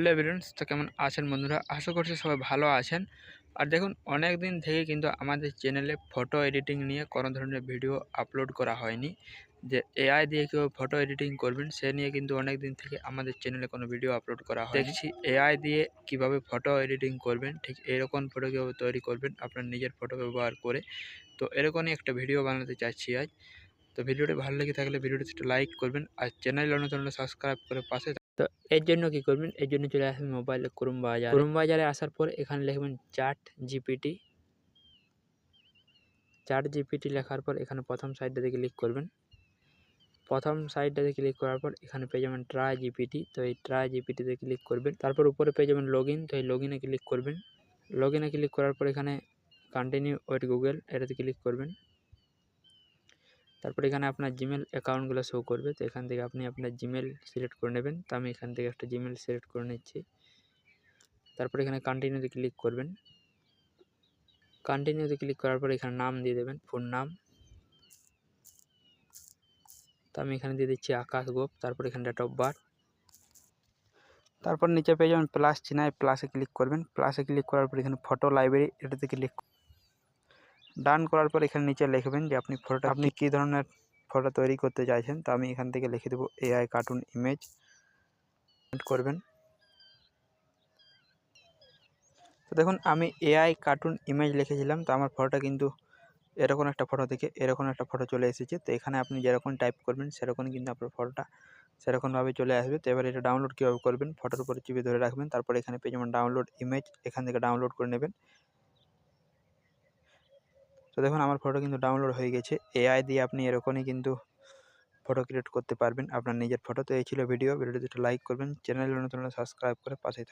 Hello evidence তো কেমন আছেন বন্ধুরা? আশা করছি সবাই ভালো আছেন। আর দেখুন, অনেক দিন থেকে কিন্তু আমাদের চ্যানেলে ফটো এডিটিং নিয়ে কোনো ধরনের ভিডিও আপলোড করা হয়নি। যে এআই দিয়ে কেউ ফটো এডিটিং করবেন, সে নিয়ে কিন্তু অনেক দিন থেকে আমাদের চ্যানেলে কোনো ভিডিও আপলোড করা হয় দেখছি এআই দিয়ে কীভাবে ফটো এডিটিং করবেন, ঠিক এরকম ফটো কীভাবে তৈরি করবেন, আপনার নিজের ফটো ব্যবহার করে। তো এরকমই একটা ভিডিও বানাতে চাচ্ছি আজ। তো ভিডিওটি ভালো লেগে থাকলে ভিডিওটি একটু লাইক করবেন, আর চ্যানেল নতুন সাবস্ক্রাইব করে পাশে তো এর জন্য কি করবেন? এর জন্য চলে আসবেন মোবাইলে ক্রোম বাজার। ক্রোম বাজারে আসার পর এখানে লিখবেন চার্ট জিপিটি চার্ট জিপিটি লেখার পর এখানে প্রথম সাইডটাতে ক্লিক করবেন। প্রথম সাইডটাতে ক্লিক করার পর এখানে পেয়ে যাবেন ট্রাই জিপিটি তো এই ট্রাই জিপিটিতে ক্লিক করবেন। তারপর উপরে পেয়ে যাবেন লগ তো এই লগ ক্লিক করবেন। লগ ক্লিক করার পর এখানে কন্টিনিউ ওয়েট গুগল এটাতে ক্লিক করবেন। তারপর এখানে আপনার জিমেল অ্যাকাউন্টগুলো শো করবে। তো এখান থেকে আপনি আপনার জিমেল সিলেক্ট করে নেবেন। তো আমি এখান থেকে একটা জিমেল সিলেক্ট করে নিচ্ছি। তারপর এখানে কন্টিনিউতে ক্লিক করবেন। কন্টিনিউতে ক্লিক করার পর এখানে নাম দিয়ে দেবেন ফোন নাম। তো আমি এখানে দিয়ে দিচ্ছি আকাশ গোপ। তারপর এখানে ডেট অফ বার্থ তারপর নিচে পেয়ে যাবেন প্লাস চিনায় প্লাসে ক্লিক করবেন। প্লাসে ক্লিক করার পর এখানে ফটো লাইব্রেরি এটাতে ক্লিক ডান করার পর এখানে নিচে লিখবেন যে আপনি ফটোটা আপনি কী ধরনের ফটো তৈরি করতে চাইছেন তো আমি এখান থেকে লিখে দেবো এআই কার্টুন ইমেজ করবেন। তো দেখুন, আমি এআই কার্টুন ইমেজ লিখেছিলাম, তো আমার ফটোটা কিন্তু এরকম একটা ফটো থেকে এরকম একটা ফটো চলে এসেছে। তো এখানে আপনি যেরকম টাইপ করবেন, সেরকম কিন্তু আপনার ফটোটা সেরকমভাবে চলে আসবে। তো এবার এটা ডাউনলোড কীভাবে করবেন ফটোর উপরে চিপে ধরে রাখবেন, তারপর এখানে পেয়ে যেমন ডাউনলোড ইমেজ এখান থেকে ডাউনলোড করে নেবেন। তো দেখুন, আমার ফটো কিন্তু ডাউনলোড হয়ে গেছে। এআই দিয়ে আপনি এরকমই কিন্তু ফটো ক্রিয়েট করতে পারবেন আপনার নিজের ফটো তো এই ছিল ভিডিও ভিডিওটি একটু লাইক করবেন। চ্যানেল নতুন সাবস্ক্রাইব করে পাশেই থাকবেন।